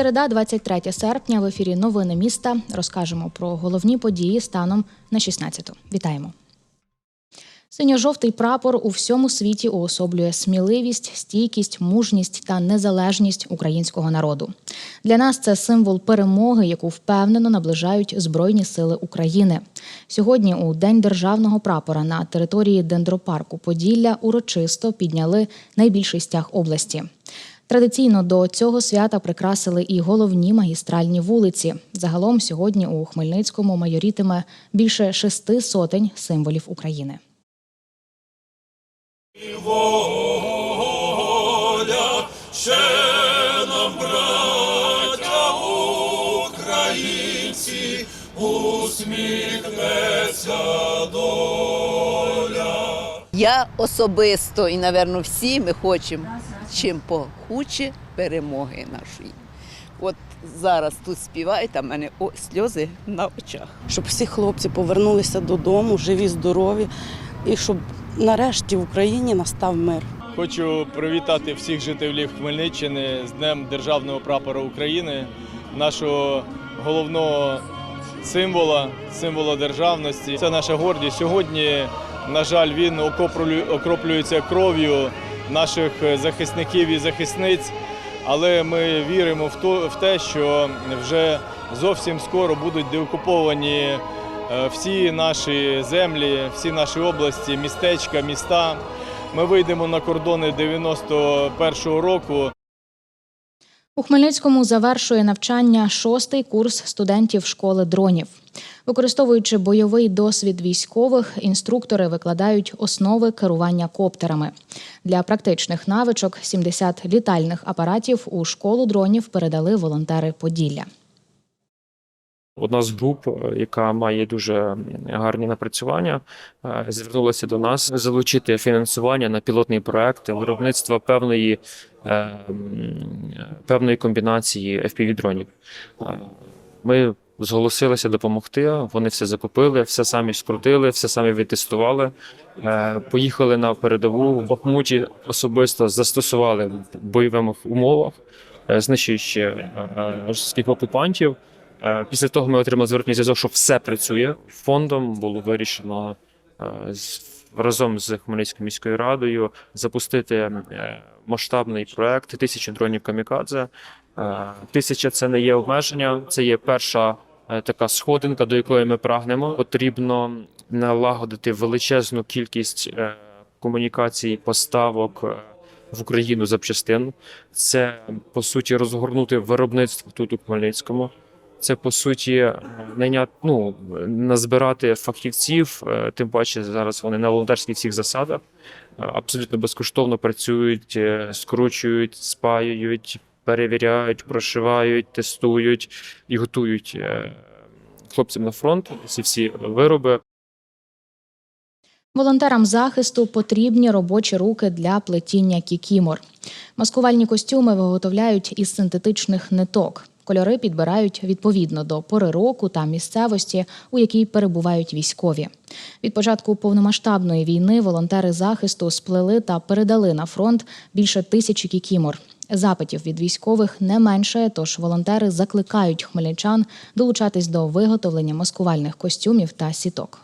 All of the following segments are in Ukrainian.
Середа, 23 серпня. В ефірі Новини міста. Розкажемо про головні події станом на 16-ту. Вітаємо. Синьо-жовтий прапор у всьому світі уособлює сміливість, стійкість, мужність та незалежність українського народу. Для нас це символ перемоги, яку впевнено наближають Збройні сили України. Сьогодні, у День державного прапора, на території дендропарку Поділля урочисто підняли найбільший стяг області. Традиційно до цього свята прикрасили і головні магістральні вулиці. Загалом сьогодні у Хмельницькому майорітиме більше шести сотень символів України. Воля, ще нам, браття українці, усміхнеться доля. Я особисто і, напевно, всі ми хочемо чим похуче перемоги нашої. От зараз тут співають, а в мене о, сльози на очах. щоб всі хлопці повернулися додому, живі, здорові, і щоб нарешті в Україні настав мир. Хочу привітати всіх жителів Хмельниччини з Днем Державного прапора України, нашого головного символа, символа державності. Це наша гордість. Сьогодні, на жаль, він окроплюється кров'ю наших захисників і захисниць. Але ми віримо в те, що вже зовсім скоро будуть деокуповані всі наші землі, всі наші області, містечка, міста. Ми вийдемо на кордони 91-го року. У Хмельницькому завершує навчання шостий курс студентів школи дронів. Використовуючи бойовий досвід військових, інструктори викладають основи керування коптерами. Для практичних навичок 70 літальних апаратів у школу дронів передали волонтери Поділля. Одна з груп, е, яка має дуже гарні напрацювання, е, звернулася до нас залучити фінансування на пілотний проект виробництва певної, е, певної комбінації FPV-дронів. Ми зголосилися допомогти. Вони все закупили, все самі скрутили, все самі відтестували. Поїхали на передову в Бахмуті особисто застосували в бойових умовах, знищуючи російських окупантів. Е, Після того ми отримали зворотній зв'язок, що все працює. Фондом було вирішено е, разом з Хмельницькою міською радою запустити е, масштабний проект тисячі дронів камікадзе. Тисяча це не є обмеження, це є перша така сходинка, до якої ми прагнемо. Потрібно налагодити величезну кількість комунікацій, поставок. В Україну запчастин це по суті розгорнути виробництво тут у Хмельницькому. Це по суті найняти, ну, назбирати фахівців, е, тим паче зараз вони на волонтерських всіх засадах е, абсолютно безкоштовно працюють, е, скручують, спаюють, перевіряють, прошивають, тестують і готують хлопцям на фронт ці всі вироби. Волонтерам захисту потрібні робочі руки для плетіння кікімор. Маскувальні костюми виготовляють із синтетичних ниток. Кольори підбирають відповідно до пори року та місцевості, у якій перебувають військові. Від початку повномасштабної війни волонтери захисту сплели та передали на фронт більше тисячі кікімор. Запитів від військових не менше, тож волонтери закликають хмельничан долучатись до виготовлення маскувальних костюмів та сіток.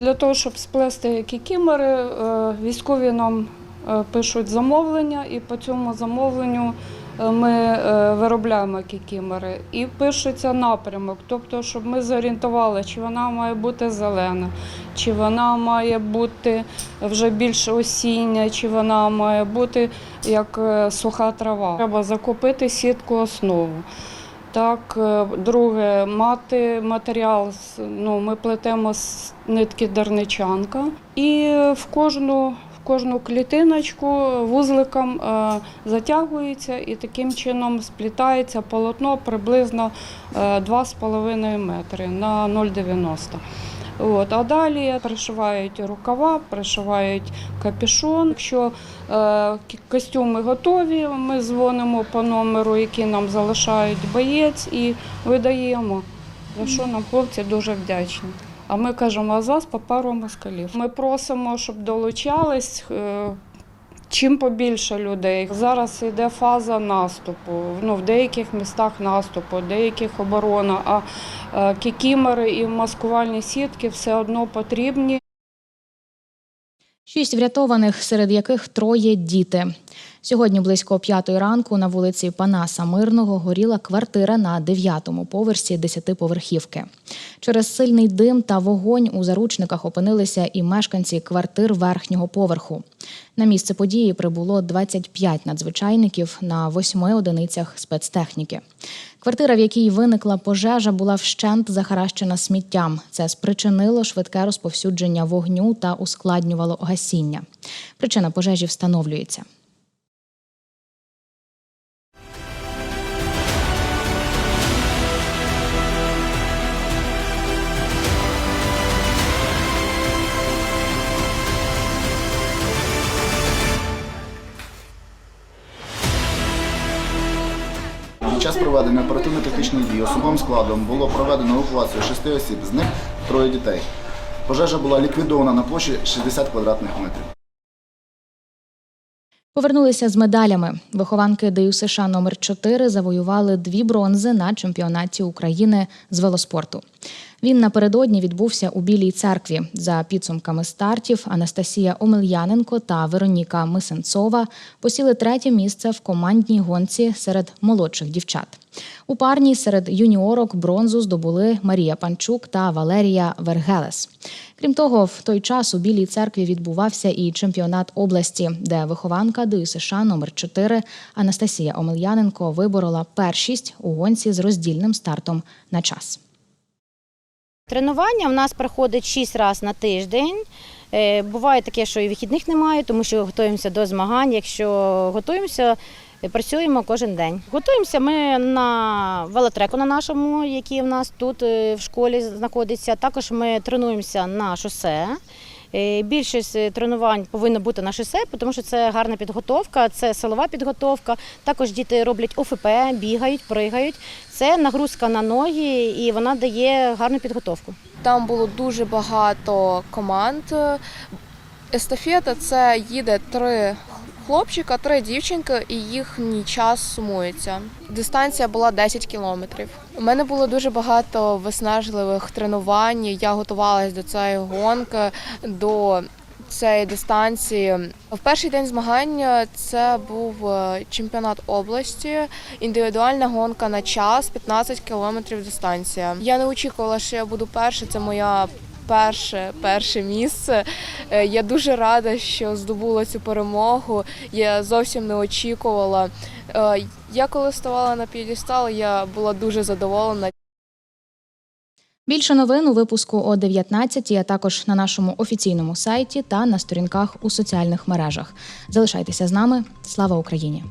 Для того, щоб сплести кікімори, е, військові нам е, пишуть замовлення, і по цьому замовленню ми е, виробляємо кікімори. І пишеться напрямок, тобто, щоб ми зорієнтували, чи вона має бути зелена, чи вона має бути вже більш осіння, чи вона має бути як е, суха трава. Треба закупити сітку основу. Так, е, друге, мати матеріал. Ну, ми плетемо з нитки дарничанка. І в кожну, кожну клітиночку вузликом е, затягується і таким чином сплітається полотно приблизно е, 2,5 метри на 0,90. От, а далі пришивають рукава, пришивають капюшон. Якщо е, костюми готові, ми дзвонимо по номеру, який нам залишають боєць, і видаємо. За що нам хлопці дуже вдячні. А ми кажемо, а зас по пару москалів. Ми просимо, щоб долучались. е, Чим побільше людей. Зараз йде фаза наступу. Ну, в деяких містах наступу, в деяких оборона. А е, кікімери і маскувальні сітки все одно потрібні. Шість врятованих, серед яких троє діти. Сьогодні близько п'ятої ранку на вулиці Панаса Мирного горіла квартира на дев'ятому поверсі десятиповерхівки. Через сильний дим та вогонь у заручниках опинилися і мешканці квартир верхнього поверху. На місце події прибуло 25 надзвичайників на восьми одиницях спецтехніки. Квартира, в якій виникла пожежа, була вщент захаращена сміттям. Це спричинило швидке розповсюдження вогню та ускладнювало гасіння. Причина пожежі встановлюється. Під час проведення оперативно-тактичних дій особовим складом було проведено евакуацію шести осіб, з них троє дітей. Пожежа була ліквідована на площі 60 квадратних метрів. Повернулися з медалями. Вихованки ДЮ США номер 4 завоювали дві бронзи на чемпіонаті України з велоспорту. Він напередодні відбувся у Білій церкві. За підсумками стартів Анастасія Омельяненко та Вероніка Мисенцова посіли третє місце в командній гонці серед молодших дівчат. У парній серед юніорок бронзу здобули Марія Панчук та Валерія Вергелес. Крім того, в той час у Білій церкві відбувався і чемпіонат області, де вихованка ДЮ США номер 4 Анастасія Омельяненко виборола першість у гонці з роздільним стартом на час. Тренування в нас проходить 6 разів на тиждень. Е, Буває таке, що і вихідних немає, тому що готуємося до змагань. Якщо готуємося, працюємо кожен день. Готуємося ми на велотреку на нашому, який в нас тут е, в школі знаходиться. Також ми тренуємося на шосе. Е, Більшість е, тренувань повинно бути на шосе, тому що це гарна підготовка, це силова підготовка. Також діти роблять ОФП, бігають, пригають. Це нагрузка на ноги і вона дає гарну підготовку. Там було дуже багато команд. Естафета це їде три хлопчика, три дівчинки, і їхній час сумується. Дистанція була 10 кілометрів. У мене було дуже багато виснажливих тренувань. Я готувалась до цієї гонки, до цієї дистанції. В перший день змагання це був е, чемпіонат області, індивідуальна гонка на час, 15 кілометрів дистанція. Я не очікувала, що я буду перша. Це моя перше, перше місце. Е, Я дуже рада, що здобула цю перемогу. Я зовсім не очікувала. Е, Я коли ставала на п'єдестал, я була дуже задоволена. Більше новин у випуску о 19 а також на нашому офіційному сайті та на сторінках у соціальних мережах. Залишайтеся з нами. Слава Україні!